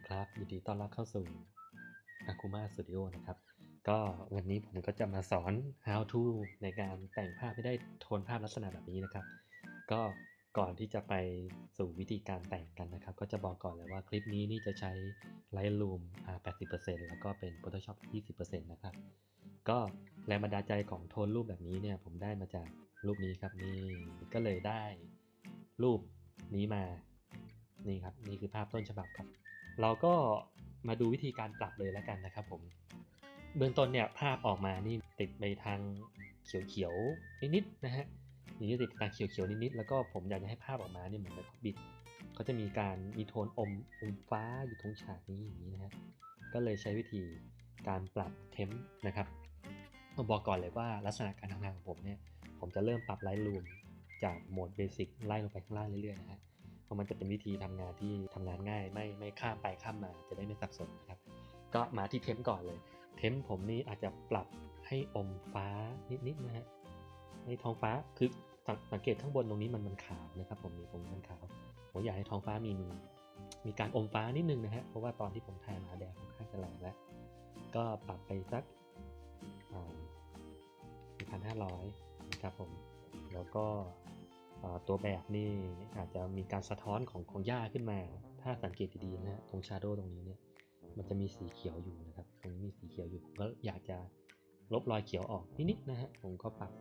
ดีครับ ยินดีต้อนรับเข้าสู่ Akuma Studio นะครับ ก็วันนี้ผมก็จะมาสอน how to ในการแต่งภาพให้ได้โทนภาพลักษณะแบบนี้นะครับ ก็ก่อนที่จะไปสู่วิธีการแต่งกันนะครับ ก็จะบอกก่อนเลยว่าคลิปนี้นี่จะใช้ Lightroom อ่า80%แล้วก็เป็น Photoshop 20%นะครับ ก็แรงบันดาลใจของโทนรูปแบบนี้เนี่ย ผมได้มาจากรูปนี้ครับนี่ก็เลยได้รูปนี้มานี่ครับนี่คือภาพต้นฉบับครับ เราก็มาดูวิธีการปรับเลยแล้วกันนะครับผม เบื้องต้นเนี่ยภาพออกมานี่ติดไปทางเขียวๆนิดๆนะฮะนี่ติดทางเขียวๆนิดๆแล้วก็ผมอยากจะให้ภาพออกมาเนี่ยเหมือนกับเขาบิดเขาจะมีการมีโทนอมอมฟ้าอยู่ตรงฉากนี้อย่างนี้นะฮะก็เลยใช้วิธีการปรับเทมนะครับต้องบอกก่อนเลยว่าลักษณะการทำงานของผมเนี่ย ผมจะเริ่มปรับไลท์รูมจากโหมดเบสิกไล่ลงไปข้างล่างเรื่อยๆนะฮะ ราะมันจะเป็นวิธีทำงานที่ทำงานง่าย ไม่ไม่ข้ามไปข้ามมาจะได้ไม่สับสนนะครับ ก็มาที่เทมก่อนเลย เทมผมนี่อาจจะปรับให้อมฟ้านิดๆนะฮะให้ท้องฟ้าคือสังสังเกตข้างบนตรงนี้มันมันขาวนะครับ ผมนี่ผมมันขาวผมอยากให้ท้องฟ้ามีมีมีการอมฟ้านิดนึงนะฮะเพราะว่าตอนที่ผมถ่ายมาแดดค่อนข้างจะแรงแล้ว ก็ปรับไปสักพันห้าร้อยนะครับผม แล้วก็ ตัวแบบนี่อาจจะมีการสะท้อนของของหญ้าขึ้นมา ถ้าสังเกตดีๆนะฮะตรงชาโดว์ตรงนี้เนี่ยมันจะมีสีเขียวอยู่นะครับ ตรงนี้มีสีเขียวอยู่ผมก็อยากจะลบรอยเขียวออกนิดๆนะฮะผมก็ปรับ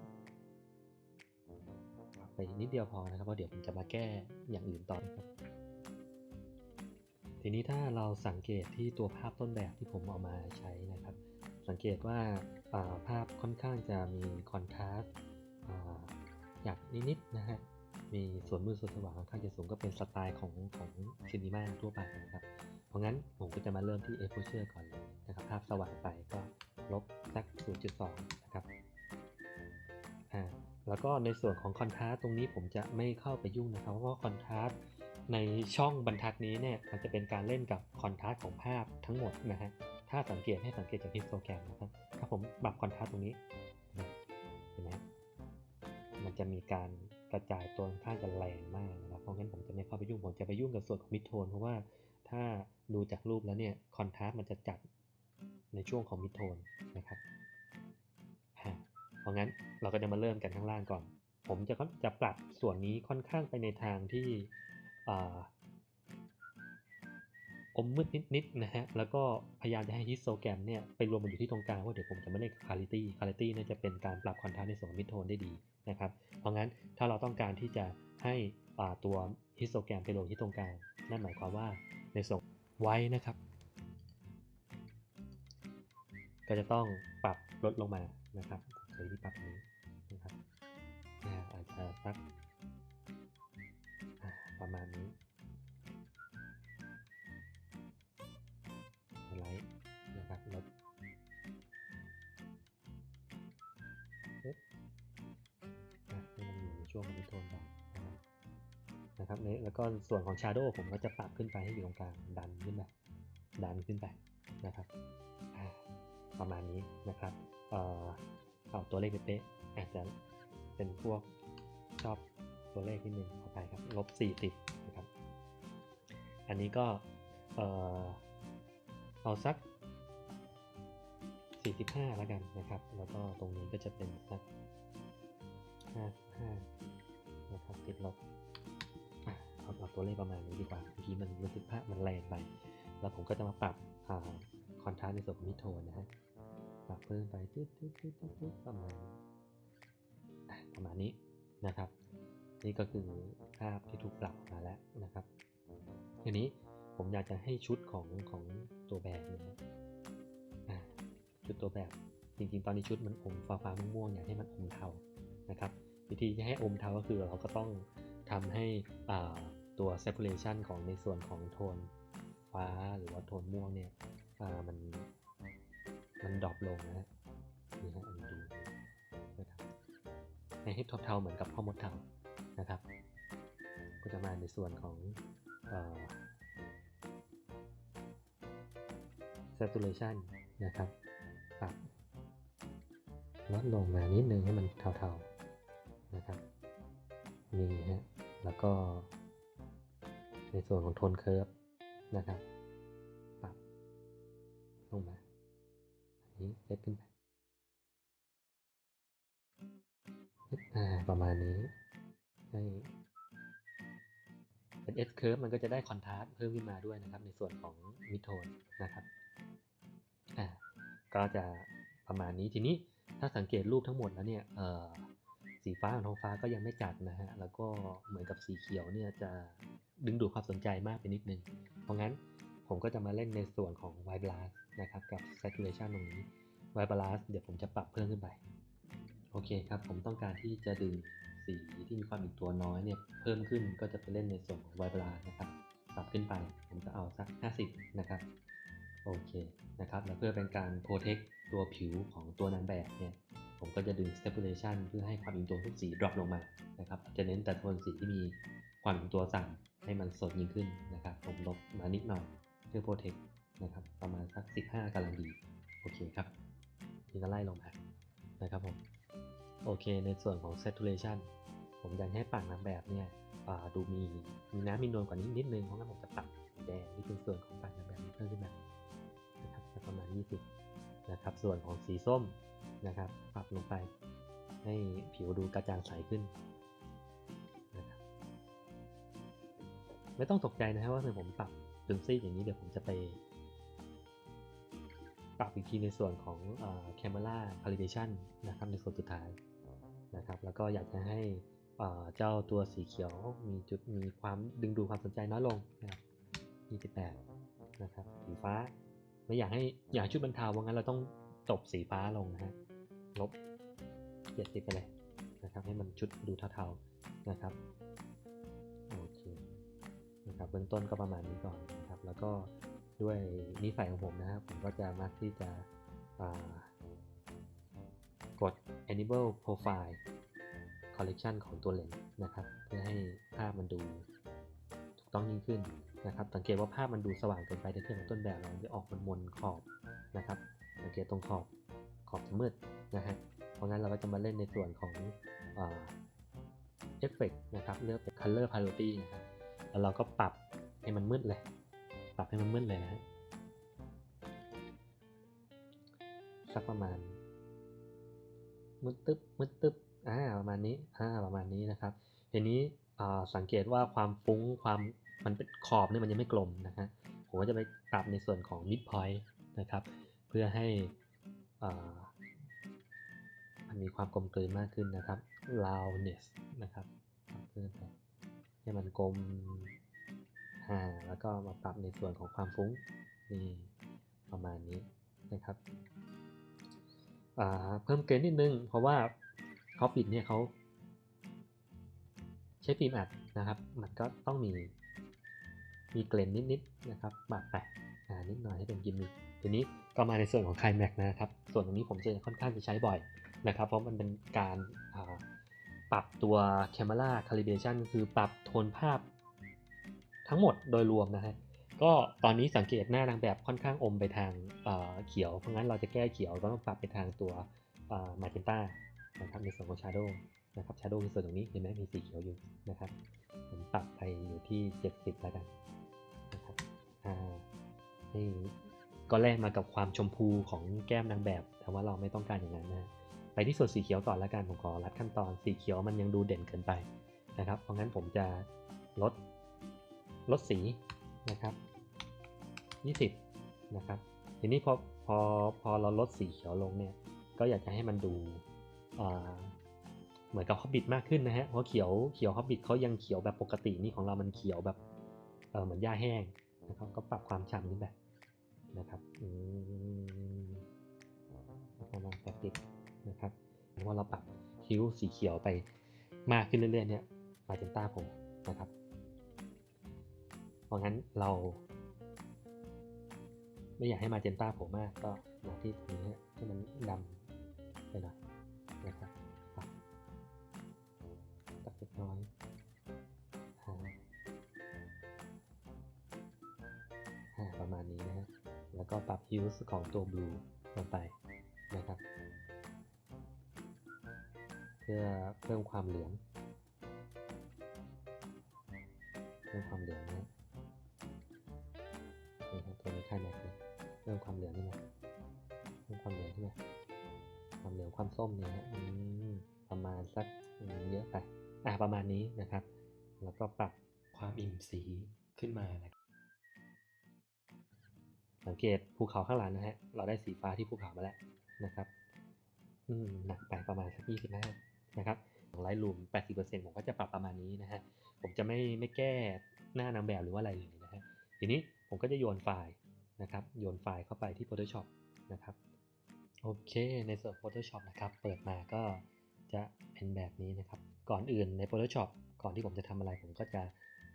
ไปนิดเดียวพอนะครับเพราะเดี๋ยวผมจะมาแก้อย่างอื่นต่อนะครับทีนี้ถ้าเราสังเกตที่ตัวภาพต้นแบบที่ผมเอามาใช้นะครับ สังเกตว่าภาพค่อนข้างจะมีคอนทราสต์ อยากนิดๆนะฮะมีส่วนมืดส่วนสว่างค่อนข้างจะสูงก็เป็นสไตล์ของของซินิมาทั่วไปนะครับ เพราะงั้นผมก็จะมาเริ่มที่ exposure ก่อนเลยนะครับ ภาพสว่างไปก็ลบสัก 0.2 นะครับอ่าแล้วก็ในส่วนของคอนทราสต์ตรงนี้ผมจะไม่เข้าไปยุ่งนะครับ เพราะว่าคอนทราสต์ในช่องบรรทัดนี้เนี่ยมันจะเป็นการเล่นกับคอนทราสต์ของภาพทั้งหมดนะฮะถ้าสังเกตให้สังเกตจากฮิสโตแกรมนะครับถ้าผมปรับคอนทราสต์ตรงนี้ จะมีการกระจายตัวค่อนข้างจะแรงมากนะครับเพราะงั้นผมจะไม่เข้าไปยุ่งผมจะไปยุ่งกับส่วนของมิดโทนเพราะว่าถ้าดูจากรูปแล้วเนี่ยคอนทราสต์มันจะจัดในช่วงของมิดโทนนะครับเพราะงั้นเราก็จะมาเริ่มกันข้างล่างก่อน ผมจะจะปรับส่วนนี้ค่อนข้างไปในทางที่ อมมืดนิดๆนะฮะ แล้วก็พยายามจะให้ฮิสโซแกรมเนี่ยไปรวมมันอยู่ที่ตรงกลางว่าเดี๋ยวผมจะไมาเล่นคาลิตี้คาลิตี้เนี่ยจะเป็นการปรับคอนทราสต์ในส่วนมิดโทนได้ดีนะครับ เพราะงั้นถ้าเราต้องการที่จะให้ตัวฮิสโตแกรมไปลงที่ตรงกลาง นั่นหมายความว่าในส่วนไว้นะครับ ก็จะต้องปรับลดลงมานะครับใช้ที่ปรับนี้นะครับอาจจะสักประมาณนี้ นะครับแล้วก็ส่วนของ Shadow ผมก็จะปรับขึ้นไปให้อยู่ตรงกลางดันขึ้นไปดันขึ้นไปนะครับประมาณนี้นะครับเอ่อเอาตัวเลขเป๊ะๆอาจจะเป็นพวกชอบตัวเลขที่หนึ่งเข้าไปครับลบ40นะครับอันนี้ก็เอ่อเอาสัก 45 แล้วกันนะครับ แล้วก็ตรงนี้ก็จะเป็นสัก55นะครับติดลบ เอาเอาตัวเลขประมาณนี้ดีกว่าเมื่อกี้มันรู้สึกภาพมันแรงไป แล้วผมก็จะมาปรับคอนทราสต์ในส่วนของมิโทนนะฮะปรับเพิ่มไปตึ๊ดตึ๊ดตึ๊ดตึ๊ดประมาณประมาณนี้นะครับ นี่ก็คือภาพที่ถูกปรับมาแล้วนะครับทีนี้ผมอยากจะให้ชุดของของตัวแบบนะชุดตัวแบบจริงๆ ตอนนี้ชุดมันอมฟ้าฟ้าม่วงๆอยากให้มันอมเทานะครับ วิธีจะให้อมเทาก็คือเราก็ต้องทำให้อ่า ตัว saturation ของในส่วนของโทนฟ้าหรือว่าโทนม่วงเนี่ยมันมันดรอปลงนะนี่ฮะอันดูนะครับให้เทาเหมือนกับพ่อมดเทานะครับ ก็จะมาในส่วนของ saturation นะครับปรับลดลงมานิดนึงให้มันเทาๆนะครับนี่ฮะแล้วก็ ในส่วนของโทนเคิร์ฟนะครับปรับลงมา อันนี้เซตขึ้นไปประมาณนี้ให้เป็น S curve มันก็จะได้คอนทราสต์เพิ่มขึ้นมาด้วยนะครับ ในส่วนของมิโทนนะครับอ่าก็จะประมาณนี้ทีนี้ถ้าสังเกตรูปทั้งหมดแล้วเนี่ยเอ่อ สีฟ้าของท้องฟ้าก็ยังไม่จัดนะฮะ แล้วก็เหมือนกับสีเขียวเนี่ยจะดึงดูดความสนใจมากไปนิดนึง เพราะงั้นผมก็จะมาเล่นในส่วนของ white balance นะครับ กับ saturation ตรงนี้ white balance เดี๋ยวผมจะปรับเพิ่มขึ้นไป โอเคครับ ผมต้องการที่จะดึงสีที่มีความอิ่มตัวน้อยเนี่ยเพิ่มขึ้นก็จะไปเล่นในส่วนของ white balance นะครับ ปรับขึ้นไป ผมจะเอาสัก 50 นะครับ โอเคนะครับ แล้วเพื่อเป็นการ protect ตัวผิวของตัวนางแบบเนี่ย ผมก็จะดึง saturation เพื่อให้ความอิ่มตัวทุกสี drop ลงมานะครับ จะเน้นแต่โทนสีที่มีความอิ่มตัวต่ำให้มันสดยิ่งขึ้นนะครับ ผมลดมานิดหน่อยเพื่อ protect นะครับ ประมาณสัก 15กำลังดี โอเคครับนี่ก็ไล่ลงมานะครับผม โอเค ในส่วนของ saturation ผมอยากให้ปากนางแบบเนี่ยดูมีมีน้ำมีนวลกว่านี้นิดนึง เพราะงั้นผมจะปรับสีแดงที่เป็นส่วนของปากนางแบบนี้เพิ่มขึ้นมานะครับประมาณ 20นะครับ ส่วนของสีส้มนะครับ ลงไป ให้ผิวดูกระจ่างใสขึ้นนะครับไม่ต้องตกใจนะครับว่าทำไมผมปรับจนซีดอย่างนี้เดี๋ยวผมจะไป ปรับอีกทีในส่วนของเอ่อ camera calibration นะครับในส่วนสุดท้ายนะครับแล้วก็อยากจะให้เจ้าตัวสีเขียวมีจุดมีความดึงดูดความสนใจน้อยลงนะครับ28 นะครับ สีฟ้า ไม่อยากให้อยากชุดบรรเทาเพราะงั้นเราต้องตบสีฟ้าลงนะฮะ ลบ 70 ไปเลยนะครับ ให้มันชุดดูเทาๆนะครับ โอเค นะครับ เบื้องต้นก็ประมาณนี้ก่อนนะครับ แล้วก็ด้วยนิสัยของผมนะครับ ผมก็จะมักที่จะกด enable profile collection ของตัวเลนส์นะครับ เพื่อให้ภาพมันดูถูกต้องยิ่งขึ้นนะครับ สังเกตว่าภาพมันดูสว่างเกินไปในเทียบกับต้นแบบเราจะออกมันมนขอบนะครับ สังเกตตรงขอบ ขอบมืดนะฮะ เพราะงั้นเราก็จะมาเล่นในส่วนของเอฟเฟกนะครับ เลือกเป็น color priority นะครับแล้วเราก็ปรับให้มันมืดเลย ปรับให้มันมืดเลยนะฮะ สักประมาณมืดตึ๊บมืดตึ๊บอ่าประมาณนี้อ่าประมาณนี้นะครับทีนี้สังเกตว่าความฟุ้งความมันเป็นขอบเนี่ยมันยังไม่กลมนะฮะผมก็จะไปปรับในส่วนของ mid point นะครับ เพื่อให้ มันมีความกลมกลืนมากขึ้นนะครับ roundness นะครับปรับเพิ่มไปให้มันกลมอ่าแล้วก็มาปรับในส่วนของความฟุ้งนี่ประมาณนี้นะครับเพิ่มเกรนนิดนึง เพราะว่าคอฟฟิตเนี่ยเขาใช้ฟิล์มอัดนะครับ มันก็ต้องมีมีเกรนนิดๆนะครับปาดแปะอ่านิดหน่อยให้เป็นกิมมิค ทีนี้ก็มาในส่วนของ Climax นะครับ ส่วนตรงนี้ผมจะค่อนข้างจะใช้บ่อยนะครับ เพราะมันเป็นการาปรับตัว Camera Calibration คือปรับโทนภาพทั้งหมดโดยรวมนะฮะก็ตอนนี้สังเกตหน้านางแบบค่อนข้างอมไปทางเอ่อเขียว เพราะงั้นเราจะแก้เขียวก็ต้องปรับไปทางตัวมาเจนต้านะครับในส่วนของ Shadow นะครับ Shadow คือส่วนตรงนี้เห็นไหมมีสีเขียวอยู่นะครับผมปรับไปอยู่ที่ 70 แล้วกันนะครับให้ ก็แลกมากับความชมพูของแก้มนางแบบ แต่ว่าเราไม่ต้องการอย่างนั้นนะไปที่ส่วนสีเขียวก่อนล้วกันผมขอรัดขั้นตอนสีเขียวมันยังดูเด่นเกินไปนะครับ เพราะงั้นผมจะลดลดสีนะครับ 20 นะครับ ทีนี้พอพอพอเราลดสีเขียวลงเนี่ย ก็อยากจะให้มันดูเหมือนกับฮอบบิทมากขึ้นนะฮะ เพราะเขียวเขียวฮอบบิทเขายังเขียวแบบปกตินี่ของเรามันเขียวแบบเเหมือนหญ้าแห้งนะครับ ก็ปรับความฉ่ำขึ้นไป นะครับอืมประมาณแปดสิบนะครับพราะว่าเราปรับคิ้วสีเขียวไปมากขึ้นเรื่อยๆเนี่ยมาเจนต้าผมนะครับเพราะงั้นเรา ไม่อยากให้มาเจนต้าผมมากก็มาที่ตรงนี้ให้มันดำไปหน่อย แล้วก็ปรับฮิวส์ของตัวบลูลงไปนะครับ เพื่อเพิ่มความเหลืองเพิ่มความเหลืองนะนี่ครับตัวนี้ค่ายแม็กเลยเพิ่มความเหลืองขึ้นมาเพิ่มความเหลืองขึ้นมามเหลืองความส้มเนี่ยประมาณสักเยอะไปอ่าประมาณนี้นะครับ แล้วก็ปรับความอิ่มสีขึ้นมานะ สังเกตภูเขาข้างหลังนะฮะ เราได้สีฟ้าที่ภูเขามาแล้วนะครับ อืมหนักไปประมาณสักยี่สิบห้านะครับของไลท์รูมแปดสิบเปอร์เซ็นต์ผมก็จะปรับประมาณนี้นะฮะ ผมจะไม่ไม่แก้หน้านางแบบหรือว่าอะไรเลยนะฮะ ทีนี้ผมก็จะโยนไฟล์นะครับ โยนไฟล์เข้าไปที่ Photoshop นะครับ โอเค ในส่วน Photoshop นะครับ เปิดมาก็จะเป็นแบบนี้นะครับ ก่อนอื่นใน Photoshop ก่อนที่ผมจะทำอะไรผมก็จะ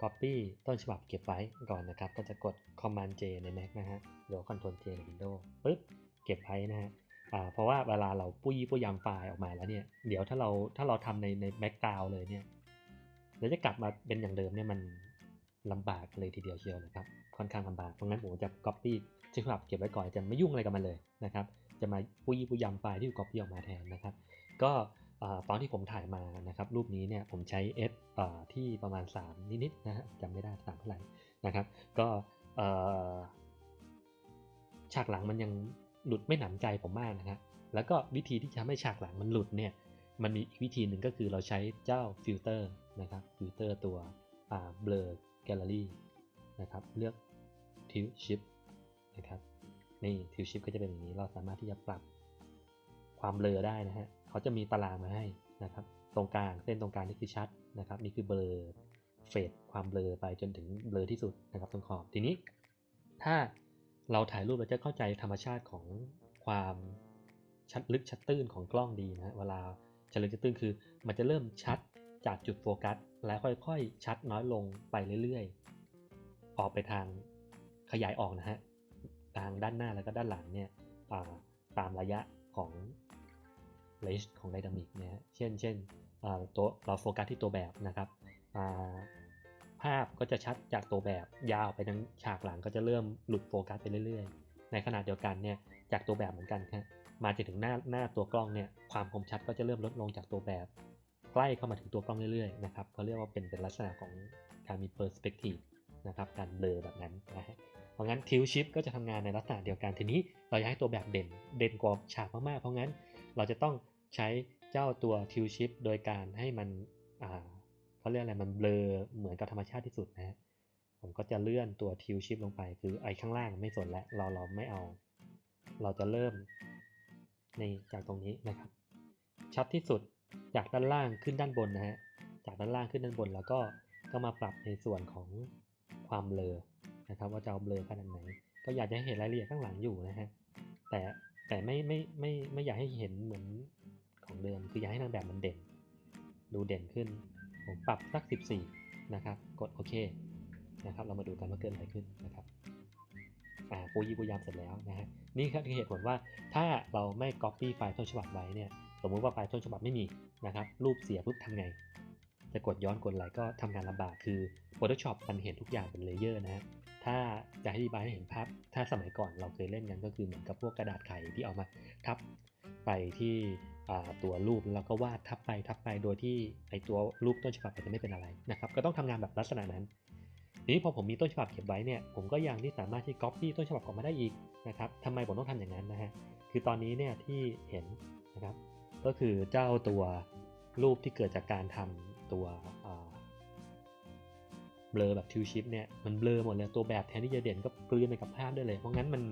Copy ต้นฉบับเก็บไว้ก่อนนะครับ ก็จะกด Command J ใน Mac นะฮะหรือว่า Ctrl J ใน Windows ปึ๊บเก็บไว้นะฮะเพราะว่าเวลาเราปุ้ยปุ้ยยามไฟล์ออกมาแล้วเนี่ย เดี๋ยวถ้าเราถ้าเราทำในในแบ็กกราวเลยเนี่ยแล้วจะกลับมาเป็นอย่างเดิมเนี่ยมันลำบากเลยทีเดียวเชียวนะครับ ค่อนข้างลำบาก เพราะงั้นผมจะ copy ชื่อฉบับเก็บไว้ก่อนจะไม่ยุ่งอะไรกับมันเลยนะครับ จะมาปุ้ยปุ้ยยามไฟล์ที่ copy ออกมาแทนนะครับ ก็ ตอนที่ผมถ่ายมานะครับรูปนี้เนี่ยผมใช้ f อ่าที่ประมาณ 3 นิดๆนะฮะจำไม่ได้3เท่าไหร่นะครับก็ฉากหลังมันยังหลุดไม่หนำใจผมมากนะครับแล้วก็วิธีที่จะทำให้ฉากหลังมันหลุดเนี่ยมันมีอีกวิธีหนึ่งก็คือเราใช้เจ้าฟิลเตอร์นะครับฟิลเตอร์ตัวอ่า blur gallery นะครับเลือก tilt shift นะครับนี่ tilt shift ก็จะเป็นอย่างนี้เราสามารถที่จะปรับความเบลอได้นะฮะ เขาจะมีตารางมาให้นะครับ ตรงกลางเส้นตรงกลางนี่คือชัดนะครับ นี่คือเบลอเฟดความเบลอไปจนถึงเบลอที่สุดนะครับตรงขอบทีนี้ ถ้าเราถ่ายรูปเราจะเข้าใจธรรมชาติของความชัดลึกชัดตื้นของกล้องดีนะเวลาชัดลึกชัดตื้นคือ มันจะเริ่มชัดจากจุดโฟกัส แล้วค่อยๆ ชัดน้อยลงไปเรื่อยๆ ออกไปทางขยายออกนะฮะทางด้านหน้าแล้วก็ด้านหลังเนี่ยตามระยะของ range ของไดนามิกนะฮะเช่นเช่นตัวเราโฟกัสที่ตัวแบบนะครับภาพก็จะชัดจากตัวแบบยาวไปทางฉากหลังก็จะเริ่มหลุดโฟกัสไปเรื่อยๆ ในขณะเดียวกันเนี่ยจากตัวแบบเหมือนกันครับมาจนถึงหน้าหน้าตัวกล้องเนี่ยความคมชัดก็จะเริ่มลดลงจากตัวแบบ ใกล้เข้ามาถึงตัวกล้องเรื่อยๆนะครับเขาเรียกว่าเป็นเป็นลักษณะของการมี perspective นะครับการเบลอแบบนั้นนะฮะเพราะงั้น tilt shift ก็จะทำงานในลักษณะเดียวกันทีนี้เราอยากให้ตัวแบบเด่นเด่นกว่าฉากมากๆ เพราะงั้นเราจะต้อง ใช้เจ้าตัว tilt shift โดยการให้มันอ่าเขาเรียกอะไรมันเบลอเหมือนกับธรรมชาติที่สุดนะฮะผมก็จะเลื่อนตัว tilt shift ลงไป คือไอ้ข้างล่างไม่สนแล้วเราเราไม่เอา เราจะเริ่มในจากตรงนี้นะครับ ชัดที่สุดจากด้านล่างขึ้นด้านบนนะฮะจากด้านล่างขึ้นด้านบนแล้วก็ก็มาปรับในส่วนของความเบลอนะครับ ว่าจะเอาเบลอขนาดไหน ก็อยากจะเห็นรายละเอียดข้างหลังอยู่นะฮะแต่แต่ไม่ไม่ไม่ไม่อยากให้เห็นเหมือน ของเดิมคืออยากให้นางแบบมันเด่น ดูเด่นขึ้น ผมปรับสัก 14 นะครับ กดโอเคนะครับ เรามาดูกันว่าเกิดอะไรขึ้นนะครับอ่าปูยีปูยามเสร็จแล้วนะฮะ นี่คือเหตุผลว่าถ้าเราไม่ copy ไฟล์ต้นฉบับไว้เนี่ย สมมุติว่าไฟล์ต้นฉบับไม่มีนะครับ รูปเสียปุ๊บทำไง จะกดย้อนกดอะไรก็ทำงานลำบาก คือ Photoshop มันเห็นทุกอย่างเป็นเลเยอร์นะฮะถ้าจะให้อธิบายให้เห็นภาพ ถ้าสมัยก่อนเราเคยเล่นกันก็คือเหมือนกับพวกกระดาษไขที่เอามาทับไปที่ ตัวรูปแล้วก็วาดทับไปทับไปโดยที่ไอตัวรูปต้นฉบับมันจะไม่เป็นอะไรนะครับก็ต้องทำงานแบบลักษณะนั้นทีนี้พอผมมีต้นฉบับเก็บไว้เนี่ยผมก็ยังที่สามารถที่ copy ต้นฉบับออกมาได้อีกนะครับทำไมผมต้องทำอย่างนั้นนะฮะคือตอนนี้เนี่ยที่เห็นนะครับก็คือเจ้าตัวรูปที่เกิดจากการทำตัวเบลอแบบทิวชิปเนี่ยมันเบลอหมดเลยตัวแบบแทนที่จะเด่นก็กลืนไปกับภาพได้เลย เพราะงั้นมัน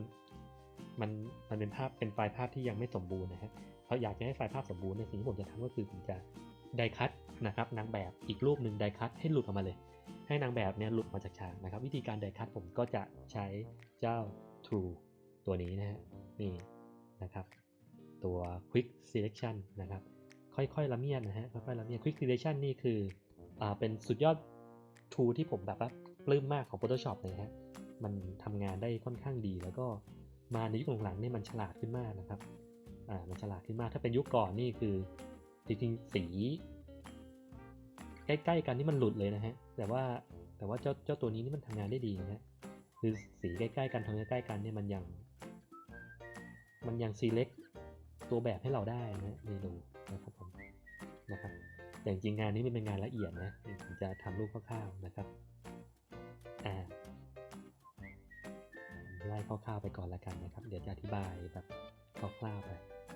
มันมันเป็นภาพเป็นไฟล์ภาพที่ยังไม่สมบูรณ์นะฮะ เราอยากจะให้ไฟล์ภาพสมบูรณ์เนี่ยสิ่งที่ผมจะทำก็คือผมจะไดคัตนะครับนางแบบอีกรูปหนึ่งไดคัตให้หลุดออกมาเลย ให้นางแบบเนี่ยหลุดมาจากฉากนะครับ วิธีการไดคัตผมก็จะใช้เจ้า True ตัวนี้นะฮะนี่นะครับ ตัว Quick Selection นะครับ ค่อยๆละเมียดนะฮะค่อยๆละเมียด Quick Selection นี่คืออ่าเป็นสุดยอด tool ที่ผมแบบว่าปลื้มมากของ Photoshop เลยฮะมันทำงานได้ค่อนข้างดีแล้วก็มาในยุคหลังๆนี่มันฉลาดขึ้นมากนะครับ อ่ามันฉลาดขึ้นมากถ้าเป็นยุคก่อนนี่คือจริงๆสี ใกล้ๆกันนี่มันหลุดเลยนะฮะ แต่ว่าแต่ว่าเจ้าเจ้าตัวนี้นี่มันทำงานได้ดีนะฮะคือสีใกล้ๆกันทำใกล้ๆกันเนี่ยมันยัง มันยัง select ตัวแบบให้เราได้นะฮะนี่ดูนะครับผมนะครับแต่จริงงานนี้มันเป็นงานละเอียดนะผมจะทำรูปคร่าวๆนะครับอ่าไล่คร่าวๆไปก่อนละกันนะครับ เดี๋ยวจะอธิบายแบบ คร่าวๆไป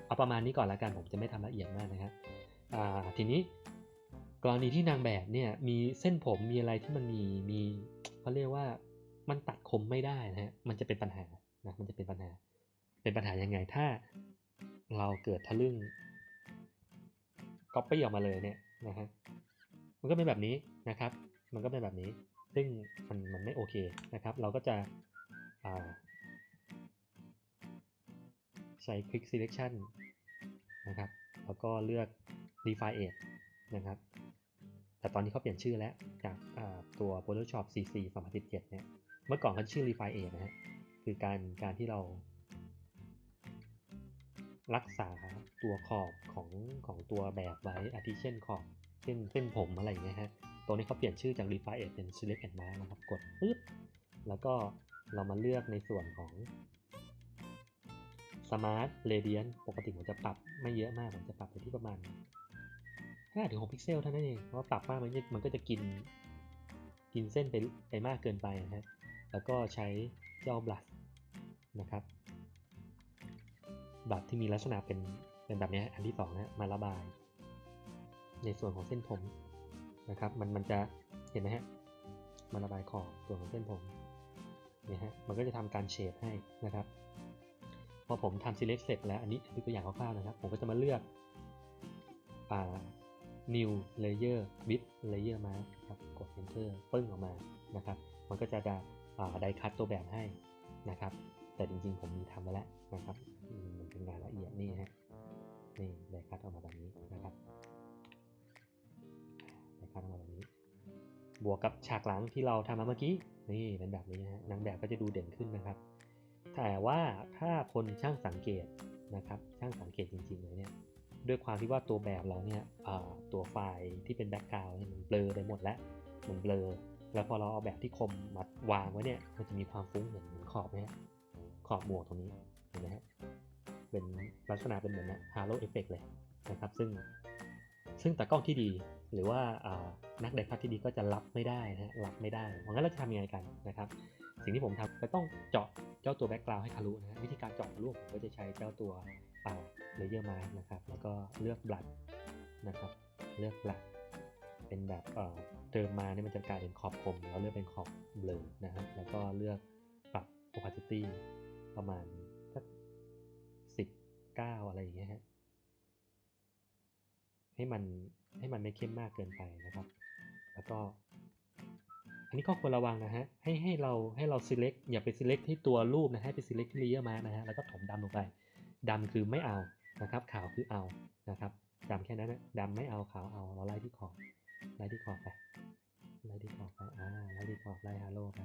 เอาประมาณนี้ก่อนล้วกันผมจะไม่ทำละเอียดมากนะครับทีนี้กรณีที่นางแบบเนี่ยมีเส้นผมมีอะไรที่มันมีมีเขาเรียกว่ามันตัดคมไม่ได้นะฮะมันจะเป็นปัญหานะมันจะเป็นปัญหา เป็นปัญหายังไงถ้าเราเกิดทะลึ่งก๊อปปี้ออกมาเลยเนี่ยนะฮะมันก็เป็นแบบนี้นะครับ มันก็เป็นแบบนี้ ซึ่งมันมันไม่โอเคนะครับ เราก็จะ ใช้ Quick Selection นะครับ แล้วก็เลือก Refine Edge นะครับ แต่ตอนนี้เขาเปลี่ยนชื่อแล้วจากตัว Photoshop CC 2017เนี่ย เมื่อก่อนเขาชื่อ Refine Edge นะฮะ คือการการที่เรา รักษาตัวขอบของของตัวแบบไว้อาทิเช่นขอบเช่นเส้นผมอะไรอย่างเงี้ยฮะตัวนี้เขาเปลี่ยนชื่อจาก Refine Edge เป็น Select and Mask นะครับ กดปึ๊บ แล้วก็เรามาเลือกในส่วนของ Smart Radiance ปกติผมจะปรับไม่เยอะมาก ผมจะปรับไปที่ประมาณ5ถึง6พิกเซลเท่านั้นเอง เพราะปรับมากมันจะมันก็จะกิน กินเส้นไปไปมากเกินไปนะฮะ แล้วก็ใช้เจ้าบลัชนะครับบลัชที่มีลักษณะเป็นเป็นแบบนี้อันที่สองนะมาระบาย ในส่วนของเส้นผมนะครับ มันมันจะเห็นไหมฮะมาระบายขอบส่วนของเส้นผมเนี่ยฮะมันก็จะทำการเฉดให้นะครับ พอผมทำ select เสร็จแล้ว อันนี้คือตัวอย่างคร่าวๆนะครับ ผมก็จะมาเลือกอ่า new layer with layer mask ครับ กด enter ปึ้งออกมา นะครับ มันก็จะได้ไดคัตตัวแบบให้นะครับ แต่จริงๆ ผมมีทำไว้แล้วนะครับ มันเป็นงานละเอียดนี่ฮะ นี่ได้คัตออกมาแบบนี้นะครับ ได้คัตออกมาแบบนี้ บวกกับฉากหลังที่เราทำมาเมื่อกี้ นี่เป็นแบบนี้นะฮะนางแบบก็จะดูเด่นขึ้นนะครับ แต่ว่าถ้าคนช่างสังเกตนะครับ ช่างสังเกตจริงๆเลยเนี่ย ด้วยความที่ว่าตัวแบบเราเนี่ยตัวไฟล์ที่เป็นแบ็กกราวด์เนี่ยมันเบลอไปหมดแล้ว มันเบลอ แล้วพอเราเอาแบบที่คมมาวางไว้เนี่ย มันจะมีความฟุ้งเห็นเหมือนขอบไหมฮะ ขอบหมวกตรงนี้ เห็นไหมฮะ เป็นลักษณะเป็นเหมือนฮาโลเอฟเฟกเลยนะครับ ซึ่ง ซึ่งตากล้องที่ดีหรือว่าอ่า นักไดคัตที่ดีก็จะรับไม่ได้นะฮะรับไม่ได้ เพราะงั้นเราจะทำยังไงกันนะครับ สิ่งที่ผมทำก็ต้องเจาะเจ้าตัวแบ็กกราวด์ให้ทะลุนะฮะวิธีการเจาะทะลุผมก็จะใช้เจ้าตัวอ่าเลเยอร์มานะครับ แล้วก็เลือกบลัดนะครับ เลือกบลัดเป็นแบบเอ่อเติมมาเนี่ยมันจะกลายเป็นขอบคมเราเลือกเป็นขอบเบลอนะฮะแล้วก็เลือกปรับ opacity ประมาณสักสิบเก้าอะไรอย่างเงี้ยฮะให้มันให้มันไม่เข้มมากเกินไปนะครับ แล้วก็อันนี้ก็ควรระวังนะฮะ ให้ให้เราให้เรา select อย่าไป select ที่ตัวรูปนะให้ไป select ที่ layer mask นะฮะ แล้วก็ถมดำลงไปดำคือไม่เอานะครับ ขาวคือเอานะครับดำแค่นั้นนะดำไม่เอาขาวเอา เราไล่ที่ขอบไล่ที่ขอบไปไล่ที่ขอบไปอ่าไล่ที่ขอบไล่ฮาโลไป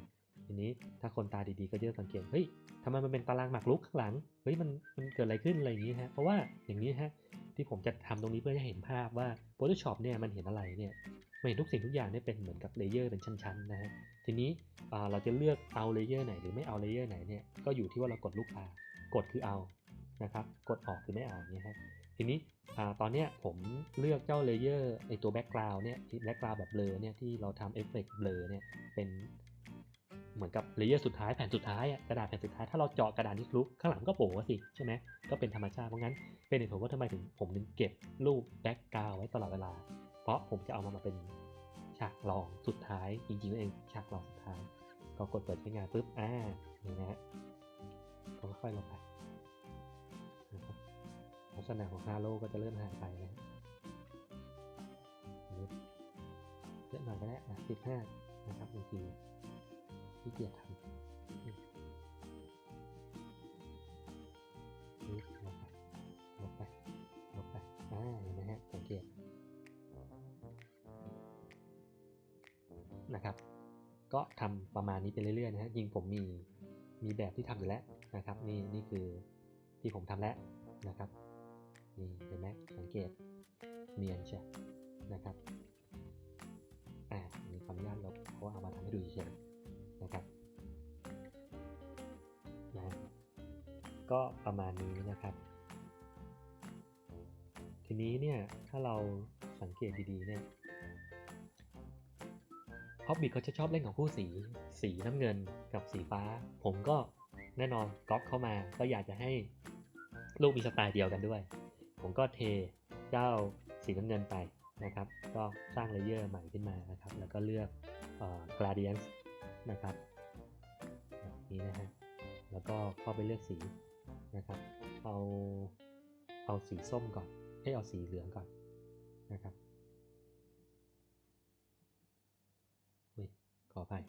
ทีนี้ถ้าคนตาดีๆก็จะสังเกตเฮ้ยทำไมมันเป็นตารางหมากรุกข้างหลังเฮ้ยมันมันเกิดอะไรขึ้นอะไรอย่างนี้ฮะเพราะว่าอย่างนี้ฮะที่ผมจะทำตรงนี้เพื่อให้เห็นภาพว่า Photoshop เนี่ยมันเห็นอะไรเนี่ย ไมันเห็นทุกสิ่งทุกอย่างเนี่ยเป็นเหมือนกับเลเยอร์เป็นชั้นๆนะฮะทีนี้เราจะเลือกเอาเลเยอร์ไหนหรือไม่เอาเลเยอร์ไหนเนี่ยก็อยู่ที่ว่าเรากดลูกตากดคือเอานะครับกดออกคือไม่เอาเนี่ยฮะทีนี้ตอนเนี้ยผมเลือกเจ้าเลเยอร์ไอตัวแบ็กกราวน์เนี่ยแบ็กกราวน์แบบเบลอเนี่ยที่เราทำเอฟเฟกต์เบลอเนี่ยเป็นเหมือนกับเลเยอร์สุดท้ายแผ่นสุดท้ายกระดาษแผ่นสุดท้ายถ้าเราเจาะกระดาษนี้ทะลุข้างหลังก็โป๋สิใช่ไหมก็เป็นธรรมชาติเพราะงั้นเป็นเหตุผลว่าทำไมถึงผมถึงเก็บรูปแบ็กกราวน์ไว้ตลอดเวลา เพราะผมจะเอามันมาเป็นฉากรองสุดท้าย จริงๆนั่นเองฉากรองสุดท้ายก็กดเปิดใช้งานปุ๊บอ่านี่นะฮะก็ค่อยๆลงไปนะครับลักษณะของฮาโลก็จะเริ่มหายไปนะเยอะหน่อยก็ได้อะสิบห้านะครับบางทีที่เกียจทำ นะครับ ก็ทำประมาณนี้ไปเรื่อยๆนะฮะยิงผมมีมีแบบที่ทำอยู่แล้วนะครับ นี่นี่คือที่ผมทำแล้วนะครับนี่เห็นไหมสังเกตเนียนใช่นะครับอ่ามีขออนุญาตลบเพราะว่าเอามาทำให้ดูเฉยๆนะครับนะก็ประมาณนี้นะครับ ทีนี้เนี่ยถ้าเราสังเกตดีๆเนี่ย ฮอบบิทเขาจะชอบเล่นของคู่สี สีน้ำเงินกับสีฟ้า ผมก็แน่นอนก๊อปเข้ามาก็อยากจะให้ลูกมีสไตล์เดียวกันด้วย ผมก็เทเจ้าสีน้ำเงินไปนะครับ ก็สร้างเลเยอร์ใหม่ขึ้นมานะครับ แล้วก็เลือกเอ่อ gradient นะครับแบบนี้นะฮะแล้วก็เข้าไปเลือกสีนะครับ เอาเอาสีส้มก่อนให้เอาสีเหลืองก่อนนะครับ ขออภัย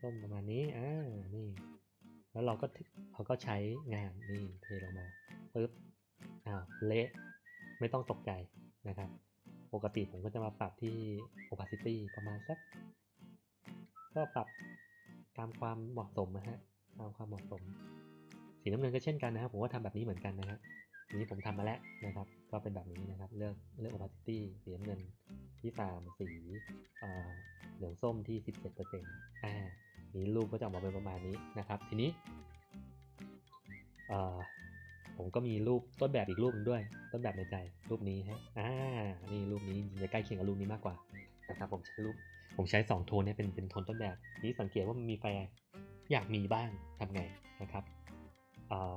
ส้มๆประมาณนี้ อ่า นี่ แล้วเราก็เราก็ใช้งานนี่เทลงมาปึ๊บ อ้าว เละ ไม่ต้องตกใจนะครับ ปกติผมก็จะมาปรับที่ opacity ประมาณสัก ก็ปรับตามความเหมาะสมนะฮะ ตามความเหมาะสม สีน้ำเงินก็เช่นกันนะครับ ผมก็ทำแบบนี้เหมือนกันนะฮะ นี้ผมทำมาแล้วนะครับ ก็เป็นแบบนี้นะครับ เลือกเลือก opacity สีน้ำเงินที่ตามสีเหลืองส้มที่ 17%อ่านี้รูปก็จะออกมาเป็นประมาณนี้นะครับ ทีนี้ผมก็มีรูปต้นแบบอีกรูปหนึงด้วย ต้นแบบในใจรูปนี้ฮะอ่านี่รูปนี้จะใกล้เคียงกับรูปนี้มากกว่านะครับผมใช้รูปผมใช้ 2 โทนเนี่ยเป็นเป็นโทนต้นแบบนี้สังเกตว่ามันมีแฟร์อยากมีบ้างทำไงนะครับอ่อ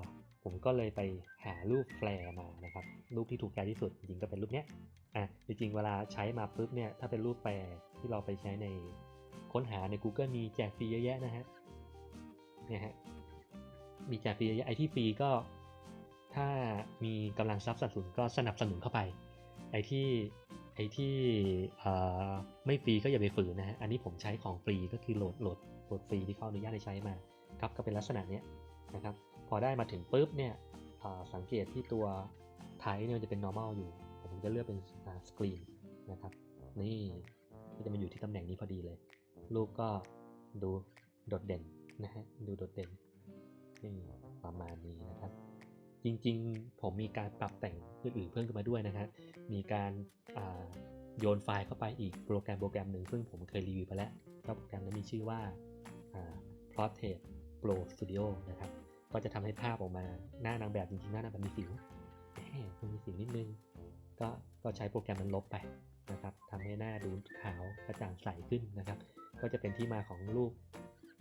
ผมก็เลยไปหารูปแฟร์มานะครับ รูปที่ถูกใจที่สุดจริงก็เป็นรูปเนี้ยอะจริงๆเวลาใช้มาปุ๊บเนี่ยถ้าเป็นรูปแฟร์ที่เราไปใช้ในค้นหาใน Google มีแจกฟรีเยอะแยะนะฮะเนี่ยฮะมีแจกฟรีเยอะแยะไอที่ฟรีก็ถ้ามีกำลังทรัพย์สนับสนุนก็สนับสนุนเข้าไป ไอที่ไอที่เอ่อไม่ฟรีก็อย่าไปฝืนนะฮะอันนี้ผมใช้ของฟรีก็คือโหลดโหลดโหลดฟรีที่เขาอนุญาตให้ใช้มาครับก็เป็นลักษณะเนี้ยนะครับ พอได้มาถึงปุ๊บเนี่ยสังเกตที่ตัวไทป์เนี่ยมันจะเป็น normal อยู่ ผมจะเลือกเป็นสกรีนนะครับ นี่ก็จะมาอยู่ที่ตำแหน่งนี้พอดีเลย รูปก็ดูโดดเด่นนะฮะ ดูโดดเด่น นี่ประมาณนี้นะครับ จริงๆ ผมมีการปรับแต่งอื่นๆเพิ่มขึ้นมาด้วยนะฮะ มีการาโยนไฟล์เข้าไปอีกโปรแกรมโปรแกรมหนึ่งซึ่งผมเคยรีวิวไปแล้วโปรแกรมนั้นมีชื่อว่าอ่า Portrait Pro Studio นะครับ ก็จะทำให้ภาพออกมาหน้านางแบบจริงๆหน้านางแบบมีสิวแหมมันมีสิวนิดนึง ก็ก็ใช้โปรแกรมนั้นลบไปนะครับทำให้หน้าดูขาวกระจ่างใสขึ้นนะครับ ก็จะเป็นที่มาของรูป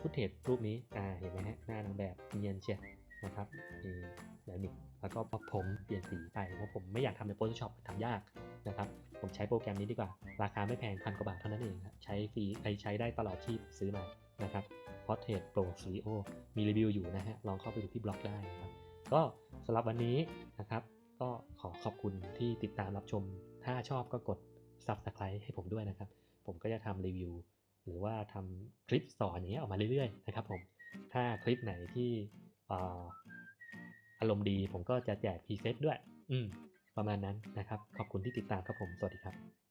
ฟุตเทจรูปนี้อ่าเห็นไหมฮะหน้านางแบบเนียนเชียนะครับมีไดนามิกแล้วก็ผมเปลี่ยนสีไปเพราะผมไม่อยากทำใน Photoshop ทำยากนะครับ ผมใช้โปรแกรมนี้ดีกว่า ราคาไม่แพงพันกว่าบาทเท่านั้นเองครับใช้ฟรีใช้ใช้ได้ตลอดที่ซื้อมานะครับ Portrait Pro Studio มีรีวิวอยู่นะฮะ ลองเข้าไปดูที่บล็อกได้นะครับ ก็สำหรับวันนี้นะครับ ก็ขอขอบคุณที่ติดตามรับชม ถ้าชอบก็กด Subscribe ให้ผมด้วยนะครับ ผมก็จะทำรีวิว หรือว่าทำคลิปสอนอย่างเงี้ยออกมาเรื่อยๆนะครับผม ถ้าคลิปไหนที่เอ่ออารมณ์ดีผมก็จะแจกพรีเซตด้วย อืม ประมาณนั้นนะครับ ขอบคุณที่ติดตามครับผม สวัสดีครับ